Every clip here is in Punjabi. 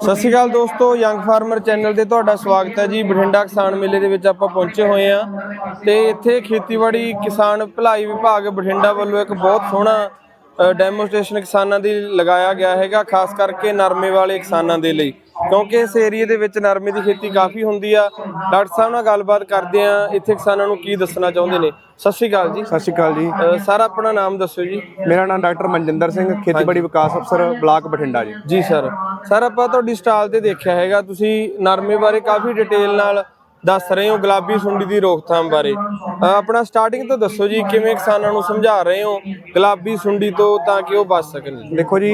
ਸਤਿ ਸ਼੍ਰੀ ਅਕਾਲ ਦੋਸਤੋ ਯੰਗ ਫਾਰਮਰ ਚੈਨਲ ਤੇ ਤੁਹਾਡਾ ਸਵਾਗਤ ਹੈ ਜੀ। ਬਠਿੰਡਾ ਕਿਸਾਨ ਮੇਲੇ ਦੇ ਵਿੱਚ ਆਪਾਂ ਪਹੁੰਚੇ ਹੋਏ ਆ ਤੇ ਇੱਥੇ ਖੇਤੀਬਾੜੀ ਕਿਸਾਨ ਭਲਾਈ ਵਿਭਾਗ ਬਠਿੰਡਾ ਵੱਲੋਂ ਇੱਕ ਬਹੁਤ ਸੋਹਣਾ ਡੈਮੋਸਟ੍ਰੇਸ਼ਨ ਕਿਸਾਨਾਂ ਦੀ ਲਗਾਇਆ ਗਿਆ ਹੈਗਾ, ਖਾਸ ਕਰਕੇ ਨਰਮੇ ਵਾਲੇ ਕਿਸਾਨਾਂ ਦੇ ਲਈ। ਕਿਉਂਕਿ ਇਸ ਏਰੀਏ ਦੇ ਵਿੱਚ ਨਰਮੇ ਦੀ ਖੇਤੀ ਕਾਫੀ ਹੁੰਦੀ ਆ। ਡਾਕਟਰ ਸਾਹਿਬ ਨਾਲ ਗੱਲਬਾਤ ਕਰਦੇ ਆ। ਇੱਥੇ ਕਿਸਾਨਾਂ ਨੂੰ ਕੀ ਦੱਸਣਾ ਚਾਹੁੰਦੇ ਨੇ? ਸਤਿ ਸ਼੍ਰੀ ਅਕਾਲ ਜੀ। ਸਤਿ ਸ਼੍ਰੀ ਅਕਾਲ ਜੀ। ਸਰ ਆਪਣਾ ਨਾਮ ਦੱਸੋ ਜੀ। ਮੇਰਾ ਨਾਮ ਡਾਕਟਰ ਮਨਜਿੰਦਰ ਸਿੰਘ ਖੇਤੀਬਾੜੀ ਵਿਕਾਸ ਅਫਸਰ ਬਲਾਕ ਬਠਿੰਡਾ ਜੀ। ਜੀ ਸਰ। ਸਰ ਆਪਾਂ ਤੁਹਾਡੀ ਸਟਾਲ ਤੇ ਦੇਖਿਆ ਹੈਗਾ। ਤੁਸੀਂ ਨਰਮੇ ਬਾਰੇ ਕਾਫੀ ਡਿਟੇਲ ਨਾਲ ਦੱਸ ਰਹੇ ਹੋ ਗੁਲਾਬੀ ਸੁੰਡੀ ਦੀ ਰੋਕਥਾਮ ਬਾਰੇ। ਆਪਣਾ ਸਟਾਰਟਿੰਗ ਤੋਂ ਦੱਸੋ ਜੀ ਕਿਵੇਂ ਕਿਸਾਨਾਂ ਨੂੰ ਸਮਝਾ ਰਹੇ ਹੋ ਗੁਲਾਬੀ ਸੁੰਡੀ ਤੋਂ ਤਾਂ ਕਿ ਉਹ ਬਚ ਸਕਣ? ਦੇਖੋ ਜੀ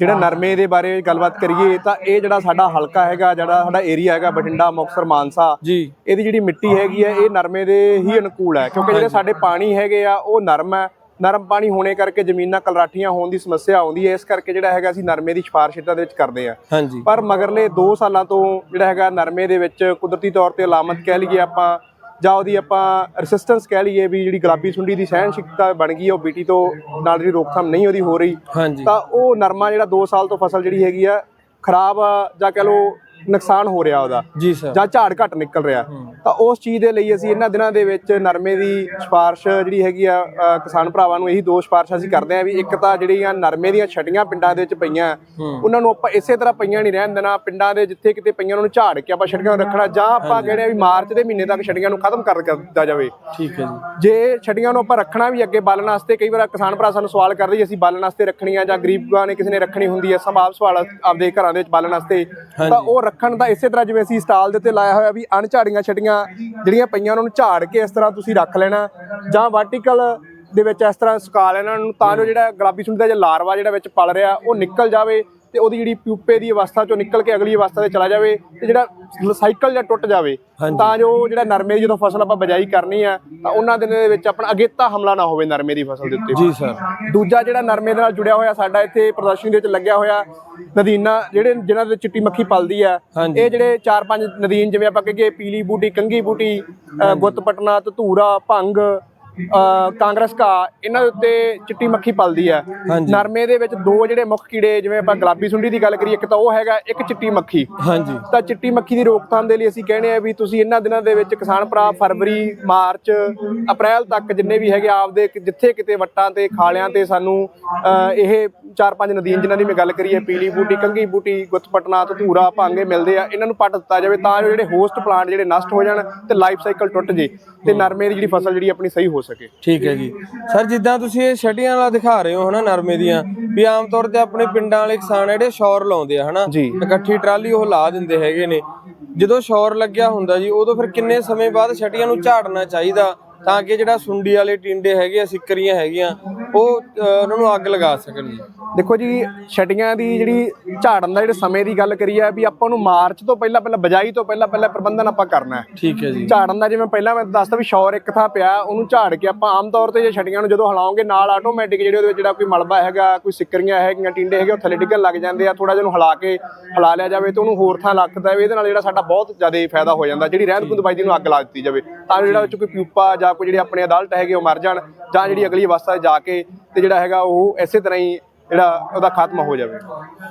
ਜਿਹੜਾ ਨਰਮੇ ਦੇ ਬਾਰੇ ਗੱਲਬਾਤ ਕਰੀਏ ਤਾਂ ਇਹ ਜਿਹੜਾ ਸਾਡਾ ਹਲਕਾ ਹੈਗਾ ਜਿਹੜਾ ਸਾਡਾ ਏਰੀਆ ਹੈਗਾ ਬਠਿੰਡਾ ਮੁਕਤਸਰ ਮਾਨਸਾ ਜੀ। ਇਹਦੀ ਜਿਹੜੀ ਮਿੱਟੀ ਹੈਗੀ ਹੈ ਇਹ ਨਰਮੇ ਦੇ ਹੀ ਅਨੁਕੂਲ ਹੈ। ਕਿਉਂਕਿ ਜਿਹੜੇ ਸਾਡੇ ਪਾਣੀ ਹੈਗੇ ਆ ਉਹ ਨਰਮ ਹੈ। ਨਰਮ ਪਾਣੀ ਹੋਣੇ ਕਰਕੇ ਜ਼ਮੀਨਾਂ ਕਲਰਾਠੀਆਂ ਹੋਣ ਦੀ ਸਮੱਸਿਆ ਆਉਂਦੀ ਹੈ। ਇਸ ਕਰਕੇ ਜਿਹੜਾ ਹੈਗਾ ਅਸੀਂ ਨਰਮੇ ਦੀ ਸਿਫਾਰਿਸ਼ ਇਹਨਾਂ ਦੇ ਵਿੱਚ ਕਰਦੇ ਆ ਪਰ ਮਗਰਲੇ 2 ਸਾਲਾਂ ਤੋਂ ਜਿਹੜਾ ਹੈਗਾ ਨਰਮੇ ਦੇ ਵਿੱਚ ਕੁਦਰਤੀ ਤੌਰ ਤੇ ਅਲਾਮਤ ਕਹਿ ਲਈਏ ਆਪਾਂ ਜਾਂ ਉਹਦੀ ਆਪਾਂ ਰੈਸਿਸਟੈਂਸ ਕਹਿ ਲਈਏ ਵੀ ਜਿਹੜੀ ਗੁਲਾਬੀ ਸੁੰਡੀ ਦੀ ਸਹਿਣਸ਼ੀਲਤਾ ਬਣ ਗਈ ਉਹ ਬੀਟੀ ਤੋਂ ਨਾਲ ਜਿਹੜੀ ਰੋਕਥਾਮ ਨਹੀਂ ਉਹਦੀ ਹੋ ਰਹੀ ਤਾਂ ਉਹ ਨਰਮਾ ਜਿਹੜਾ 2 ਸਾਲ ਤੋਂ ਫਸਲ ਜਿਹੜੀ ਹੈਗੀ ਆ ਖਰਾਬ ਜਾਂ ਕਹ ਲਓ ਨੁਕਸਾਨ ਹੋ ਰਿਹਾ ਉਹਦਾ। ਜੀ ਸਰ। ਜਾਂ ਝਾੜ ਘੱਟ ਨਿਕਲ ਰਿਹਾ। ਤਾਂ ਉਸ ਚੀਜ਼ ਦੇ ਲਈ ਅਸੀਂ ਇਹਨਾਂ ਦਿਨਾਂ ਦੇ ਵਿੱਚ ਨਰਮੇ ਦੀ ਸਿਫਾਰਿਸ਼ ਜਿਹੜੀ ਹੈਗੀ ਆ ਅ, ਕਿਸਾਨ ਭਰਾਵਾਂ ਨੂੰ ਇਹੀ ਦੋ ਸਿਫਾਰਿਸ਼ਾਂ ਅਸੀਂ ਕਰਦੇ ਆ ਵੀ ਇੱਕ ਤਾਂ ਜਿਹੜੀਆਂ ਨਰਮੇ ਦੀਆਂ ਛਟੀਆਂ ਪਿੰਡਾਂ ਦੇ ਵਿੱਚ ਪਈਆਂ ਉਹਨਾਂ ਨੂੰ ਆਪਾਂ ਇਸੇ ਤਰ੍ਹਾਂ ਪਈਆਂ ਨਹੀਂ ਰਹਿਣ ਦੇਣਾ। ਪਿੰਡਾਂ ਦੇ ਜਿੱਥੇ ਕਿਤੇ ਪਈਆਂ ਉਹਨਾਂ ਨੂੰ ਝਾੜ ਕੇ ਆਪਾਂ ਛਟੀਆਂ ਰੱਖਣਾ ਜਾਂ ਆਪਾਂ ਕਹਿੰਦੇ ਆ ਵੀ ਮਾਰਚ ਦੇ ਮਹੀਨੇ ਤੱਕ ਛਟੀਆਂ ਨੂੰ ਖਤਮ ਕਰ ਦਿੱਤਾ ਜਾਵੇ। ਠੀਕ ਹੈ ਜੀ। ਜੇ ਛਟੀਆਂ ਨੂੰ ਆਪਾਂ ਰੱਖਣਾ ਵੀ ਅੱਗੇ ਬਾਲਣ ਵਾਸਤੇ ਕਈ ਵਾਰ ਕਿਸਾਨ ਭਰਾ ਸਾਨੂੰ ਸਵਾਲ ਕਰਦੇ ਜੀ ਅਸੀਂ ਬਾਲਣ ਵਾਸਤੇ ਰੱਖਣੀਆਂ ਜਾਂ ਗਰੀਬਾਂ ਨੇ ਕਿਸੇ ਨੇ ਰੱਖਣੀ ਹੁੰਦੀ ਹੈ ਸੰਭਾਵ ਸਵਾਲ ਆਪਦੇ ਘਰਾਂ ਦੇ ਵਿੱਚ ਬਾਲਣ ਵਾਸਤੇ। ਤਾਂ ਉਹ ਰੱਖਣ ਦਾ ਇਸੇ ਤਰ੍ਹਾਂ ਜਿਵੇਂ ਅਸੀਂ ਸਟਾਲ ਦੇ ਉੱਤੇ ਲਾਇਆ ਹੋਇਆ ਵੀ ਅਣਝਾੜੀਆਂ ਛਟੀਆਂ ਜਿਹੜੀਆਂ ਪਈਆਂ ਉਹਨਾਂ ਨੂੰ ਝਾੜ ਕੇ ਇਸ ਤਰ੍ਹਾਂ ਤੁਸੀਂ ਰੱਖ ਲੈਣਾ ਜਾਂ ਵਰਟੀਕਲ ਦੇ ਵਿੱਚ ਇਸ ਤਰ੍ਹਾਂ ਸੁਕਾ ਲੈਣਾ ਨੂੰ, ਤਾਂ ਜੋ ਜਿਹੜਾ ਗੁਲਾਬੀ ਸੁੰਡੀ ਦਾ ਜਿਹੜਾ ਲਾਰਵਾ ਜਿਹੜਾ ਵਿੱਚ ਪਲ ਰਿਹਾ ਉਹ ਨਿਕਲ ਜਾਵੇ ਤੇ ਉਹਦੀ ਜਿਹੜੀ ਪਿਊਪੇ ਦੀ ਅਵਸਥਾ ਚੋਂ ਨਿਕਲ ਕੇ ਅਗਲੀ ਅਵਸਥਾ ਤੇ ਚਲਾ ਜਾਵੇ ਤੇ ਜਿਹੜਾ ਸਾਈਕਲ ਜਾਂ ਟੁੱਟ ਜਾਵੇ। ਤਾਂ ਜੋ ਜਿਹੜਾ ਨਰਮੇ ਦੀ ਜਦੋਂ ਫਸਲ ਆਪਾਂ ਬਜਾਈ ਕਰਨੀ ਆ ਤਾਂ ਉਹਨਾਂ ਦਿਨਾਂ ਦੇ ਵਿੱਚ ਆਪਣਾ ਅਗੇਤਾ ਹਮਲਾ ਨਾ ਹੋਵੇ ਨਰਮੇ ਦੀ ਫਸਲ ਦੇ ਉੱਤੇ ਜੀ ਸਰ ਦੂਜਾ ਜਿਹੜਾ ਨਰਮੇ ਦੇ ਨਾਲ ਜੁੜਿਆ ਹੋਇਆ ਸਾਡਾ ਇੱਥੇ ਪ੍ਰਦਰਸ਼ਨੀ ਦੇ ਵਿੱਚ ਲੱਗਿਆ ਹੋਇਆ ਨਦੀਨਾ ਜਿਹੜੇ ਜਿਨ੍ਹਾਂ ਦੇ ਚਿੱਟੀ ਮੱਖੀ ਪਲਦੀ ਆ। ਇਹ ਜਿਹੜੇ ਚਾਰ ਪੰਜ ਨਦੀਨ ਜਿਵੇਂ ਆਪਾਂ ਕਹੀਏ ਪੀਲੀ ਬੂਟੀ ਕੰਗੀ ਬੂਟੀ ਅ, ਗੁੱਤ ਪਟਨਾ ਧਤੂਰਾ ਭੰਗ ਕਾਂਗਰਸ ਕਾ ਇਹਨਾਂ ਦੇ ਉੱਤੇ ਚਿੱਟੀ ਮੱਖੀ ਪਲਦੀ ਆ ਹਾਂਜੀ। ਨਰਮੇ ਦੇ ਵਿੱਚ ਦੋ ਜਿਹੜੇ ਮੁੱਖ ਕੀੜੇ ਜਿਵੇਂ ਆਪਾਂ ਗੁਲਾਬੀ ਸੁੰਡੀ ਦੀ ਗੱਲ ਕਰੀਏ ਇੱਕ ਤਾਂ ਉਹ ਹੈਗਾ ਇੱਕ ਚਿੱਟੀ ਮੱਖੀ। ਹਾਂਜੀ। ਤਾਂ ਚਿੱਟੀ ਮੱਖੀ ਦੀ ਰੋਕਥਾਮ ਦੇ ਲਈ ਅਸੀਂ ਕਹਿੰਦੇ ਆ ਵੀ ਤੁਸੀਂ ਇਹਨਾਂ ਦਿਨਾਂ ਦੇ ਵਿੱਚ ਕਿਸਾਨ ਭਰਾ ਫਰਵਰੀ ਮਾਰਚ ਅਪ੍ਰੈਲ ਤੱਕ ਜਿੰਨੇ ਵੀ ਹੈਗੇ ਆਪਦੇ ਜਿੱਥੇ ਕਿਤੇ ਵੱਟਾਂ ਤੇ ਖਾਲਿਆਂ ਤੇ ਸਾਨੂੰ ਇਹ ਚਾਰ ਪੰਜ ਨਦੀਨ ਜਿਨ੍ਹਾਂ ਦੀ ਮੈਂ ਗੱਲ ਕਰੀ ਹੈ ਪੀਲੀ ਬੂਟੀ ਕੰਗੀ ਬੂਟੀ ਗੁੱਤਪਟਨਾ ਧਤੂਰਾ ਭਾਂਗੇ ਮਿਲਦੇ ਆ ਇਹਨਾਂ ਨੂੰ ਪੱਟ ਦਿੱਤਾ ਜਾਵੇ ਤਾਂ ਜੋ ਜਿਹੜੇ ਹੋਸਟ ਪਲਾਂਟ ਜਿਹੜੇ ਨਸ਼ਟ ਹੋ ਜਾਣ ਤੇ ਲਾਈਫ ਸਾਈਕਲ ਟੁੱਟ ਜੇ ਤੇ ਨਰਮੇ ਦੀ ਜਿਹੜੀ ਫਸਲ ਜਿਹੜੀ ਆਪਣੀ ਸਹੀ ਹੋ ਸਕੇ। ਠੀਕ ਹੈ ਜੀ। ਸਰ ਜਿੱਦਾਂ ਤੁਸੀਂ ਇਹ ਛਟੀਆਂ ਵਾਲਾ ਦਿਖਾ ਰਹੇ ਹੋ ਹਨਾ ਨਰਮੇ ਦੀਆਂ ਵੀ ਆਮ ਤੌਰ ਤੇ ਆਪਣੇ ਪਿੰਡਾਂ ਵਾਲੇ ਕਿਸਾਨ ਜਿਹੜੇ ਸ਼ੌਰ ਲਾਉਂਦੇ ਆ ਹਨਾ। ਇਕੱਠੀ ਟਰਾਲੀ ਉਹ ਲਾ ਦਿੰਦੇ ਹੈਗੇ ਨੇ। ਜਦੋਂ ਸ਼ੌਰ ਲੱਗਿਆ ਹੁੰਦਾ ਜੀ ਉਦੋਂ ਫਿਰ ਕਿੰਨੇ ਸਮੇਂ ਬਾਅਦ ਛਟੀਆਂ ਨੂੰ ਝਾੜਨਾ ਚਾਹੀਦਾ ਤਾਂ ਕਿ ਜਿਹੜਾ ਸੁੰਡੀ ਵਾਲੇ ਟਿੰਡੇ ਹੈਗੇ ਆ ਸਿੱਕਰੀਆਂ ਹੈਗੀਆਂ ਉਹ ਅ, ਉਹਨਾਂ ਨੂੰ ਅੱਗ ਲਗਾ ਸਕਣ। ਜੀ ਦੇਖੋ ਜੀ ਛਟੀਆਂ ਦੀ ਜਿਹੜੀ ਝਾੜਨ ਦਾ ਜਿਹੜੇ ਸਮੇਂ ਦੀ ਗੱਲ ਕਰੀ ਹੈ ਵੀ ਆਪਾਂ ਨੂੰ ਮਾਰਚ ਤੋਂ ਪਹਿਲਾਂ ਪਹਿਲਾਂ ਬਜਾਈ ਤੋਂ ਪਹਿਲਾਂ ਪਹਿਲਾਂ ਪ੍ਰਬੰਧਨ ਆਪਾਂ ਕਰਨਾ ਹੈ। ਠੀਕ ਹੈ ਜੀ। ਝਾੜਨ ਦਾ ਜਿਵੇਂ ਪਹਿਲਾਂ ਮੈਂ ਦੱਸਦਾ ਵੀ ਸ਼ੌਰ ਇੱਕ ਥਾਂ ਪਿਆ ਉਹਨੂੰ ਝਾੜ ਕੇ ਆਪਾਂ ਆਮ ਤੌਰ ਤੇ ਜੇ ਛਟੀਆਂ ਨੂੰ ਜਦੋਂ ਹਿਲਾਉਂਗੇ ਨਾਲ ਆਟੋਮੈਟਿਕ ਜਿਹੜੇ ਉਹਦੇ ਵਿੱਚ ਜਿਹੜਾ ਕੋਈ ਮਲਬਾ ਹੈਗਾ ਕੋਈ ਸਿੱਕਰੀਆਂ ਹੈਗੀਆਂ ਟਿੰਡੇ ਹੈਗੇ ਉਹ ਥੱਲੇ ਡਿੱਗਣ ਲੱਗ ਜਾਂਦੇ ਆ ਥੋੜਾ ਜਿਹਾ ਉਹਨੂੰ ਹਿਲਾ ਕੇ ਹਿਲਾ ਲਿਆ ਜਾਵੇ ਤੇ ਉਹਨੂੰ ਹੋਰ ਥਾਂ ਲੱਖਦਾ ਇਹਦੇ ਨਾਲ ਜਿਹੜਾ ਸਾਡਾ ਬਹੁਤ ਜ਼ਿਆਦਾ ਫਾਇਦਾ ਹੋ ਜਾਂਦਾ ਜਿਹੜੀ ਰਹਿੰਦ ਖੁੰਦ ਬਾਈ ਨੂੰ ਅੱਗ ਲਾ ਦਿੱਤੀ ਜਾਵੇ। ਤਾਂ ਜਿਹੜਾ ਵਿੱਚ ਕੋਈ ਪਿਊਪਾ ਜਾਂ ਕੋਈ ਜਿਹੜੇ ਆਪਣੇ ਅਡਲਟ ਹੈਗੇ ਉਹ ਮਰ ਜਾਣ ਜਾਂ ਜਿਹੜੀ ਅਗਲੀ ਅਵਸਥਾ 'ਚ ਜਾ ਕੇ ਤੇ ਜਿਹੜਾ ਹੈਗਾ ਉਹ ਇਸੇ ਤਰ੍ਹਾਂ ਹੀ ਜਿਹੜਾ ਉਹਦਾ ਖਾਤਮਾ ਹੋ ਜਾਵੇ।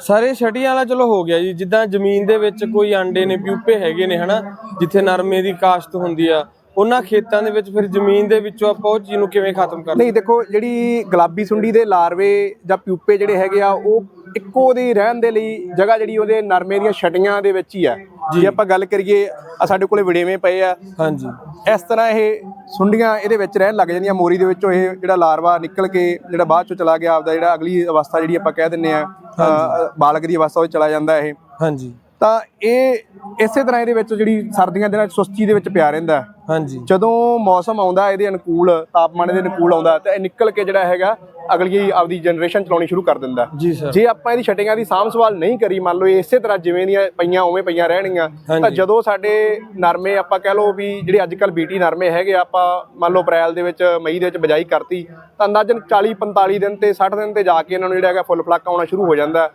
ਸਾਰੇ ਛਟੀਆਂ ਵਾਲਾ ਚਲੋ ਹੋ ਗਿਆ ਜੀ। ਜਿੱਦਾਂ ਜ਼ਮੀਨ ਦੇ ਵਿੱਚ ਕੋਈ ਆਂਡੇ ਨੇ ਪਿਊਪੇ ਹੈਗੇ ਨੇ ਹਨਾ ਜਿੱਥੇ ਨਰਮੇ ਦੀ ਕਾਸ਼ਤ ਹੁੰਦੀ ਆ ਉਹਨਾਂ ਖੇਤਾਂ ਦੇ ਵਿੱਚ ਫਿਰ ਜ਼ਮੀਨ ਦੇ ਵਿੱਚੋਂ ਆਪਾਂ ਉਹ ਚੀਜ਼ ਨੂੰ ਕਿਵੇਂ ਖਤਮ ਕਰ ਨਹੀਂ ਦੇਖੋ ਜਿਹੜੀ ਗੁਲਾਬੀ ਸੁੰਡੀ ਦੇ ਲਾਰਵੇ ਜਾਂ ਪਿਊਪੇ ਜਿਹੜੇ ਹੈਗੇ ਆ ਉਹ ਇੱਕੋ ਦੀ ਰਹਿਣ ਦੇ ਲਈ ਜਗ੍ਹਾ ਜਿਹੜੀ ਉਹਦੇ ਨਰਮੇ ਦੀਆਂ ਛਟੀਆਂ ਦੇ ਵਿੱਚ ਹੀ ਆ। ਜੇ। ਆਪਾਂ ਗੱਲ ਕਰੀਏ ਆ ਸਾਡੇ ਕੋਲੇ ਵਿੜੇਵੇਂ ਪਏ ਆ। ਹਾਂਜੀ। ਇਸ ਤਰ੍ਹਾਂ ਇਹ ਸੁੰਡੀਆਂ ਇਹਦੇ ਵਿੱਚ ਰਹਿਣ ਲੱਗ ਜਾਂਦੀਆਂ। ਮੋਰੀ ਦੇ ਵਿੱਚੋਂ ਇਹ ਜਿਹੜਾ ਲਾਰਵਾ ਨਿਕਲ ਕੇ ਜਿਹੜਾ ਬਾਅਦ ਚੋਂ ਚਲਾ ਗਿਆ ਆਪਦਾ ਜਿਹੜਾ ਅਗਲੀ ਅਵਸਥਾ ਜਿਹੜੀ ਆਪਾਂ ਕਹਿ ਦਿੰਨੇ ਆ ਬਾਲਗ ਦੀ ਅਵਸਥਾ ਵਿੱਚ ਚਲਾ ਜਾਂਦਾ ਇਹ। ਹਾਂਜੀ। ਤਾਂ ਇਹ ਇਸੇ ਤਰ੍ਹਾਂ ਇਹਦੇ ਵਿੱਚ ਜਿਹੜੀ ਸਰਦੀਆਂ ਦੇ ਨਾਲ ਸੁਸਤੀ ਦੇ ਵਿੱਚ ਪਿਆ ਰਹਿੰਦਾ। ਹਾਂਜੀ। ਜਦੋਂ ਮੌਸਮ ਆਉਂਦਾ ਇਹਦੇ ਅਨੁਕੂਲ ਤਾਪਮਾਨ ਦੇ ਅਨੁਕੂਲ ਆਉਂਦਾ ਤਾਂ ਇਹ ਨਿਕਲ ਕੇ ਜਿਹੜਾ ਹੈਗਾ ਅਗਲੀ ਆਪਦੀ ਜਨਰੇਸ਼ਨ ਚਲਾਉਣੀ ਸ਼ੁਰੂ ਕਰ ਦਿੰਦਾ। ਜੀ ਸਰ ਜੇ ਆਪਾਂ ਇਹਦੀ ਛਟੀਆਂ ਦੀ ਸਾਂਭ ਸੰਭਾਲ ਨਹੀਂ ਕਰੀ ਮੰਨ ਲਓ ਇਸੇ ਤਰ੍ਹਾਂ ਜਿਵੇਂ ਦੀਆਂ ਪਈਆਂ ਉਵੇਂ ਪਈਆਂ ਰਹਿਣਗੀਆਂ ਤਾਂ। ਜਦੋਂ ਸਾਡੇ ਨਰਮੇ ਆਪਾਂ ਕਹਿ ਲਓ ਵੀ ਜਿਹੜੇ ਅੱਜ ਕੱਲ ਬੀਟੀ ਨਰਮੇ ਹੈਗੇ ਆਪਾਂ ਮੰਨ ਲਓ ਅਪ੍ਰੈਲ ਦੇ ਵਿੱਚ ਮਈ ਦੇ ਵਿੱਚ ਬਜਾਈ ਕਰਤੀ ਤਾਂ ਅੰਦਾਜ਼ਨ 40 45 ਦਿਨ ਤੇ 60 ਦਿਨ ਤੇ ਜਾ ਕੇ ਇਹਨਾਂ ਨੂੰ ਜਿਹੜਾ ਹੈਗਾ ਫੁੱਲ ਫਲੱਕ ਆਉਣਾ ਸ਼ੁਰੂ ਹੋ ਜਾਂਦਾ।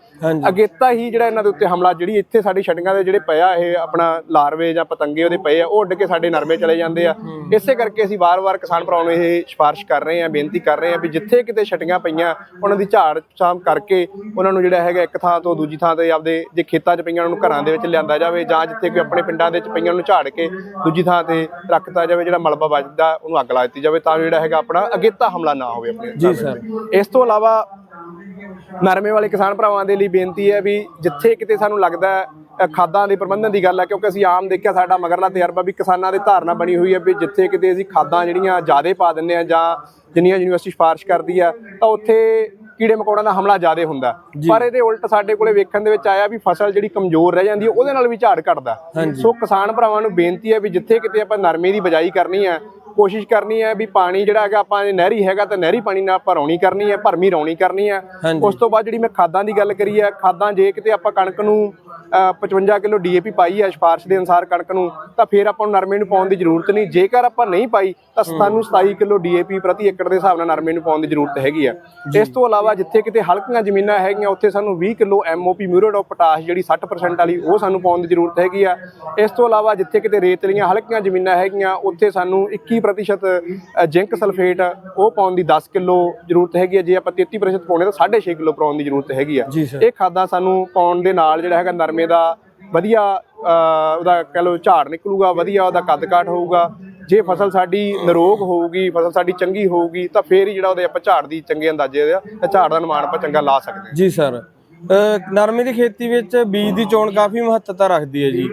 ਅਗੇਤਾ ਹੀ ਜਿਹੜਾ ਇਹਨਾਂ ਦੇ ਉੱਤੇ ਹਮਲਾ ਜਿਹੜੀ ਇੱਥੇ ਸਾਡੀ ਛਟੀਆਂ ਦੇ ਜਿਹੜੇ ਪਿਆ ਇਹ ਆਪਣਾ ਲਾਰਵੇ ਜਾਂ ਪਤੰਗੇ ਉਹਦੇ ਪਏ ਆ ਉਹ ਉੱਡ ਕੇ ਸਾਡੇ ਨਰਮੇ ਚਲੇ ਜਾਂਦੇ ਆ। ਇਸੇ ਕਰਕੇ ਅਸੀਂ ਵਾਰ-ਵਾਰ ਕਿਸਾਨ ਭਰਾਵਾਂ ਨੂੰ ਇਹ ਸਿਫਾਰਿਸ਼ ਕਰ ਰਹੇ ਆ ਬੇਨਤੀ ਕਰ ਰਹੇ ਆ ਵੀ ਜਿੱਥੇ ਕਿਤੇ ਛਟੀਆਂ ਛਟੀਆਂ ਪਈਆਂ ਉਹਨਾਂ ਦੀ ਝਾੜ ਛਾਮ ਕਰਕੇ ਉਹਨਾਂ ਨੂੰ ਜਿਹੜਾ ਹੈਗਾ ਇੱਕ ਥਾਂ ਤੋਂ ਦੂਜੀ ਥਾਂ ਤੇ ਆਪਦੇ ਜੇ ਖੇਤਾਂ 'ਚ ਪਈਆਂ ਉਹਨਾਂ ਨੂੰ ਘਰਾਂ ਦੇ ਵਿੱਚ ਲਿਆਂਦਾ ਜਾਵੇ ਜਾਂ ਜਿੱਥੇ ਕੋਈ ਆਪਣੇ ਪਿੰਡਾਂ ਦੇ ਵਿੱਚ ਪਈਆਂ ਉਹਨੂੰ ਝਾੜ ਕੇ ਦੂਜੀ ਥਾਂ ਤੇ ਰੱਖਤਾ ਜਾਵੇ ਜਿਹੜਾ ਮਲਬਾ ਵੱਜਦਾ ਉਹਨੂੰ ਅੱਗ ਲਾ ਦਿੱਤੀ ਜਾਵੇ ਤਾਂ ਜਿਹੜਾ ਹੈਗਾ ਆਪਣਾ ਅਗੇਤਾ ਹਮਲਾ ਨਾ ਹੋਵੇ ਆਪਣੇ ਜੀ ਸਰ। ਇਸ ਤੋਂ ਇਲਾਵਾ ਨਰਮੇ ਵਾਲੇ ਕਿਸਾਨ ਭਰਾਵਾਂ ਦੇ ਲਈ ਬੇਨਤੀ ਹੈ ਵੀ ਜਿੱਥੇ ਕਿਤੇ ਸਾਨੂੰ ਲੱਗਦਾ ਖਾਦਾਂ ਦੇ ਪ੍ਰਬੰਧਨ ਦੀ ਗੱਲ ਹੈ ਕਿਉਂਕਿ ਅਸੀਂ ਆਮ ਦੇਖਿਆ ਸਾਡਾ ਮਗਰਲਾ ਤਜਰਬਾ ਵੀ ਕਿਸਾਨਾਂ ਦੇ ਧਾਰਨਾ ਬਣੀ ਹੋਈ ਹੈ ਵੀ ਜਿੱਥੇ ਕਿਤੇ ਅਸੀਂ ਖਾਦਾਂ ਜਿਹੜੀਆਂ ਜ਼ਿਆਦੇ ਪਾ ਦਿੰਦੇ ਆ ਜਾਂ ਜਿੰਨੀਆਂ ਯੂਨੀਵਰਸਿਟੀ ਸਿਫਾਰਿਸ਼ ਕਰਦੀ ਆ ਤਾਂ ਉੱਥੇ ਕੀੜੇ ਮਕੌੜਾਂ ਦਾ ਹਮਲਾ ਜ਼ਿਆਦੇ ਹੁੰਦਾ ਪਰ ਇਹਦੇ ਉਲਟ ਸਾਡੇ ਕੋਲੇ ਵੇਖਣ ਦੇ ਵਿੱਚ ਆਇਆ ਵੀ ਫਸਲ ਜਿਹੜੀ ਕਮਜ਼ੋਰ ਰਹਿ ਜਾਂਦੀ ਹੈ ਉਹਦੇ ਨਾਲ ਵੀ ਝਾੜ ਘਟਦਾ ਸੋ ਕਿਸਾਨ ਭਰਾਵਾਂ ਨੂੰ ਬੇਨਤੀ ਹੈ ਵੀ ਜਿੱਥੇ ਕਿਤੇ ਆਪਾਂ ਨਰਮੇ ਦੀ ਬਜਾਈ ਕਰਨੀ ਹੈ ਕੋਸ਼ਿਸ਼ ਕਰਨੀ ਹੈ ਵੀ ਪਾਣੀ ਜਿਹੜਾ ਹੈਗਾ ਆਪਾਂ ਜੇ ਨਹਿਰੀ ਹੈਗਾ ਤਾਂ ਨਹਿਰੀ ਪਾਣੀ ਨਾਲ ਆਪਾਂ ਰੌਣੀ ਕਰਨੀ ਹੈ ਭਰਮੀ ਰੌਣੀ ਕਰਨੀ ਹੈ। ਉਸ ਤੋਂ ਬਾਅਦ ਜਿਹੜੀ ਮੈਂ ਖਾਦਾਂ ਦੀ ਗੱਲ ਕਰੀ ਹੈ ਖਾਦਾਂ ਜੇ ਕਿਤੇ ਆਪਾਂ ਕਣਕ ਨੂੰ ਅ, 55 ਕਿਲੋ ਡੀਏਪੀ ਪਾਈ ਹੈ ਸਿਫਾਰਿਸ਼ ਦੇ ਅਨੁਸਾਰ ਕਣਕ ਨੂੰ ਤਾਂ ਫਿਰ ਆਪਾਂ ਨੂੰ ਨਰਮੇ ਨੂੰ ਪਾਉਣ ਦੀ ਜ਼ਰੂਰਤ ਨਹੀਂ। ਜੇਕਰ ਆਪਾਂ ਨਹੀਂ ਪਾਈ ਤਾਂ ਸਾਨੂੰ 27 ਕਿਲੋ ਡੀਏਪੀ ਪ੍ਰਤੀ ਏਕੜ ਦੇ ਹਿਸਾਬ ਨਾਲ ਨਰਮੇ ਨੂੰ ਪਾਉਣ ਦੀ ਜ਼ਰੂਰਤ ਹੈਗੀ ਆ ਇਸ ਤੋਂ ਇਲਾਵਾ ਜਿੱਥੇ ਕਿਤੇ ਹਲਕੀਆਂ ਜ਼ਮੀਨਾਂ ਹੈਗੀਆਂ ਉੱਥੇ ਸਾਨੂੰ 20 kilo MOP muriate of potash ਜਿਹੜੀ 60% ਵਾਲੀ ਉਹ ਸਾਨੂੰ ਪਾਉਣ ਦੀ ਜ਼ਰੂਰਤ ਹੈਗੀ ਆ ਇਸ ਤੋਂ ਇਲਾਵਾ ਜਿੱਥੇ ਕਿਤੇ ਰੇਤਲੀਆਂ ਹਲਕੀਆਂ ਜ਼ਮੀਨਾਂ ਹੈਗੀਆਂ ਉੱਥੇ ਸਾਨੂੰ 21% ਅ, ਜ਼ਿੰਕ ਸਲਫੇਟ ਉਹ ਪਾਉਣ ਦੀ 10 ਕਿਲੋ ਜ਼ਰੂਰਤ ਹੈਗੀ ਆ। ਜੇ ਆਪਾਂ 33% ਪਾਉਣੇ ਤਾਂ 6.5 ਕਿਲੋ ਪਾਉਣ ਦੀ ਜ਼ਰੂਰਤ ਹੈਗੀ ਆ। ਇਹ ਖਾਦਾਂ ਸਾਨੂੰ ਪਾਉਣ ਦੇ ਨਾਲ ਜਿਹੜਾ ਹੈਗਾ ਨਰਮੇ ਦਾ ਵਧੀਆ ਉਹਦਾ ਕਹ ਲਓ ਝਾੜ ਨਿਕਲੂਗਾ ਵਧੀਆ ਉਹਦਾ ਕੱਦ ਕਾਠ ਹੋਊਗਾ। ਜੇ ਫਸਲ ਸਾਡੀ ਨਿਰੋਗ ਹੋਊਗੀ ਫਸਲ ਸਾਡੀ ਚੰਗੀ ਹੋਊਗੀ ਤਾਂ ਫੇਰ ਹੀ ਜਿਹੜਾ ਉਹਦੇ ਆਪਾਂ ਝਾੜ ਦੀ ਚੰਗੇ ਅੰਦਾਜ਼ੇ ਦਾ ਝਾੜ ਦਾ ਨਿਮਾਣ ਆਪਾਂ ਚੰਗਾ ਲਾ ਸਕਦੇ ਹਾਂ ਜੀ ਸਰ। ਨਰਮੇ ਦੀ ਖੇਤੀ ਵਿੱਚ ਬੀਜ ਦੀ ਚੋਣ ਕਾਫੀ ਮਹੱਤਤਾ ਰੱਖਦੀ ਹੈ ਜੀ।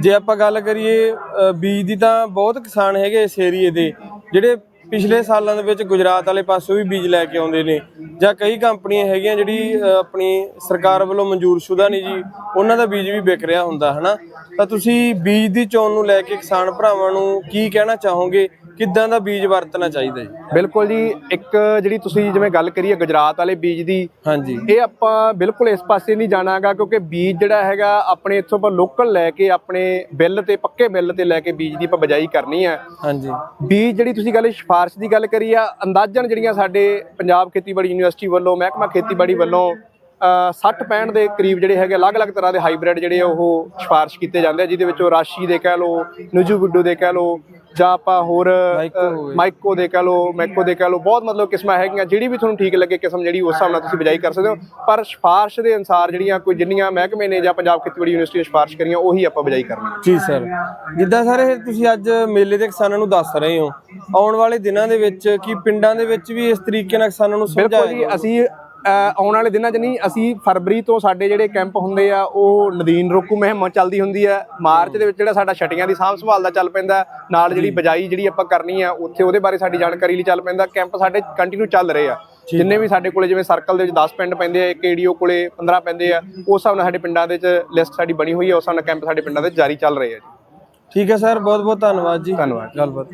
ਜੇ ਆਪਾਂ ਗੱਲ ਕਰੀਏ ਬੀਜ ਦੀ ਤਾਂ ਬਹੁਤ ਕਿਸਾਨ ਹੈਗੇ ਇਸ ਏਰੀਏ ਦੇ, ਜਿਹੜੇ ਪਿਛਲੇ ਸਾਲਾਂ ਦੇ ਵਿੱਚ ਗੁਜਰਾਤ ਵਾਲੇ ਪਾਸੋਂ ਵੀ ਬੀਜ ਲੈ ਕੇ ਆਉਂਦੇ ਨੇ ਜਾਂ ਕਈ ਕੰਪਨੀਆਂ ਹੈਗੀਆਂ ਜਿਹੜੀ ਆਪਣੀ ਸਰਕਾਰ ਵੱਲੋਂ ਮਨਜ਼ੂਰਸ਼ੁਦਾ ਨਹੀਂ ਜੀ, ਉਹਨਾਂ ਦਾ ਬੀਜ ਵੀ ਵਿਕ ਰਿਹਾ ਹੁੰਦਾ, ਹਨਾ? ਤਾਂ ਤੁਸੀਂ ਬੀਜ ਦੀ ਚੋਣ ਨੂੰ ਲੈ ਕੇ ਕਿਸਾਨ ਭਰਾਵਾਂ ਨੂੰ ਕੀ ਕਹਿਣਾ ਚਾਹੋਗੇ? ਕਿੱਦਾਂ ਦਾ ਬੀਜ ਵਰਤਣਾ ਚਾਹੀਦਾ ਜੀ? ਬਿਲਕੁਲ ਜੀ ਇੱਕ ਜਿਹੜੀ ਤੁਸੀਂ ਜਿਵੇਂ ਗੱਲ ਕਰੀਏ ਗੁਜਰਾਤ ਵਾਲੇ ਬੀਜ ਦੀ ਹਾਂਜੀ। ਇਹ ਆਪਾਂ ਬਿਲਕੁਲ ਇਸ ਪਾਸੇ ਨਹੀਂ ਜਾਣਾਗਾ ਕਿਉਂਕਿ ਬੀਜ ਜਿਹੜਾ ਹੈਗਾ ਆਪਣੇ ਇੱਥੋਂ ਆਪਾਂ ਲੋਕਲ ਲੈ ਕੇ ਆਪਣੇ ਬਿੱਲ ਤੇ ਪੱਕੇ ਬਿੱਲ ਤੇ ਲੈ ਕੇ ਬੀਜ ਦੀ ਆਪਾਂ ਬਜਾਈ ਕਰਨੀ ਹੈ। ਹਾਂਜੀ। ਬੀਜ ਜਿਹੜੀ ਤੁਸੀਂ ਗੱਲ ਸਿਫਾਰਿਸ਼ ਦੀ ਗੱਲ ਕਰੀ ਆ ਅੰਦਾਜ਼ਨ ਜਿਹੜੀਆਂ ਸਾਡੇ ਪੰਜਾਬ ਖੇਤੀਬਾੜੀ ਯੂਨੀਵਰਸਿਟੀ ਵੱਲੋਂ ਮਹਿਕਮਾ ਖੇਤੀਬਾੜੀ ਵੱਲੋਂ 60 65 ਦੇ ਕਰੀਬ ਜਿਹੜੇ ਹੈਗੇ ਅਲੱਗ-ਅਲੱਗ ਤਰ੍ਹਾਂ ਦੇ ਹਾਈਬ੍ਰਿਡ ਜਿਹੜੇ ਉਹ ਸਿਫਾਰਿਸ਼ ਕੀਤੇ ਜਾਂਦੇ ਆ ਜਿਹਦੇ ਵਿੱਚੋਂ ਰਾਸ਼ੀ ਦੇ ਕਹਿ ਲਓ ਨੁਜੂ ਗੁੱਡੂ ਦੇ ਕਹਿ ਲਓ ਜਾਂ ਆਪਾਂ ਹੋਰ ਮਾਈਕੋ ਦੇ। ਕਹਿ ਲਓ ਮੈਕੋ ਦੇ ਕਹਿ ਲਓ ਬਹੁਤ ਮਤਲਬ ਕਿਸਮਾਂ ਹੈਗੀਆਂ ਜਿਹੜੀ ਵੀ ਤੁਹਾਨੂੰ ਠੀਕ ਲੱਗੇ ਕਿਸਮ ਜਿਹੜੀ ਉਸ ਹਿਸਾਬ ਨਾਲ ਤੁਸੀਂ ਬਜਾਈ ਕਰ ਸਕਦੇ ਹੋ। ਪਰ ਸਿਫਾਰਿਸ਼ ਦੇ ਅਨੁਸਾਰ ਜਿਹੜੀਆਂ ਕੋਈ ਜਿੰਨੀਆਂ ਮਹਿਕਮੇ ਨੇ ਜਾਂ ਪੰਜਾਬ ਖੇਤੀਬਾੜੀ ਯੂਨੀਵਰਸਿਟੀ ਨੇ ਸਿਫਾਰਿਸ਼ ਕਰੀਆਂ ਉਹੀ ਆਪਾਂ ਬਜਾਈ ਕਰਨੀ ਜੀ ਸਰ। ਜਿੱਦਾਂ ਸਰ ਇਹ ਤੁਸੀਂ ਅੱਜ ਮੇਲੇ ਦੇ ਕਿਸਾਨਾਂ ਨੂੰ ਦੱਸ ਰਹੇ ਹੋ ਆਉਣ ਵਾਲੇ ਦਿਨਾਂ ਦੇ ਵਿੱਚ ਕੀ ਪਿੰਡਾਂ ਦੇ ਵਿੱਚ ਵੀ ਇਸ ਤਰੀਕੇ ਨਾਲ ਕਿਸਾਨਾਂ ਨੂੰ ਬਿਲਕੁਲ ਸਮਝਾਇਆ ਜੀ ਅਸੀਂ ਆਉਣ ਵਾਲੇ ਦਿਨਾਂ 'ਚ ਨਹੀਂ ਅਸੀਂ ਫਰਵਰੀ ਤੋਂ ਸਾਡੇ ਜਿਹੜੇ ਕੈਂਪ ਹੁੰਦੇ ਆ ਉਹ ਨਦੀਨ ਰੋਕੂ ਮੁਹਿੰਮ ਚੱਲਦੀ ਹੁੰਦੀ ਹੈ ਮਾਰਚ ਦੇ ਵਿੱਚ ਜਿਹੜਾ ਸਾਡਾ ਛਟੀਆਂ ਦੀ ਸਾਂਭ ਸੰਭਾਲ ਦਾ ਚੱਲ ਪੈਂਦਾ ਨਾਲ ਜਿਹੜੀ ਬਜਾਈ ਜਿਹੜੀ ਆਪਾਂ ਕਰਨੀ ਆ ਉੱਥੇ ਉਹਦੇ ਬਾਰੇ ਸਾਡੀ ਜਾਣਕਾਰੀ ਲਈ ਚੱਲ ਪੈਂਦਾ। ਕੈਂਪ ਸਾਡੇ ਕੰਟੀਨਿਊ ਚੱਲ ਰਹੇ ਆ। ਜਿੰਨੇ ਵੀ ਸਾਡੇ ਕੋਲੇ ਜਿਵੇਂ ਸਰਕਲ ਦੇ ਵਿੱਚ 10 ਪਿੰਡ ਪੈਂਦੇ ਆ ਇੱਕ ਏਡੀਓ ਕੋਲੇ 15 ਪੈਂਦੇ ਆ ਉਸ ਹਿਸਾਬ ਨਾਲ ਸਾਡੇ ਪਿੰਡਾਂ ਦੇ ਵਿੱਚ ਲਿਸਟ ਸਾਡੀ ਬਣੀ ਹੋਈ ਹੈ ਉਸ ਹਿਸਾਬ ਨਾਲ ਕੈਂਪ ਸਾਡੇ ਪਿੰਡਾਂ ਦੇ ਜਾਰੀ ਚੱਲ ਰਹੇ ਆ ਜੀ। ਠੀਕ ਹੈ ਸਰ ਬਹੁਤ ਬਹੁਤ ਧੰਨਵਾਦ ਜੀ। ਧੰਨਵਾਦ। ਗੱਲਬਾਤ।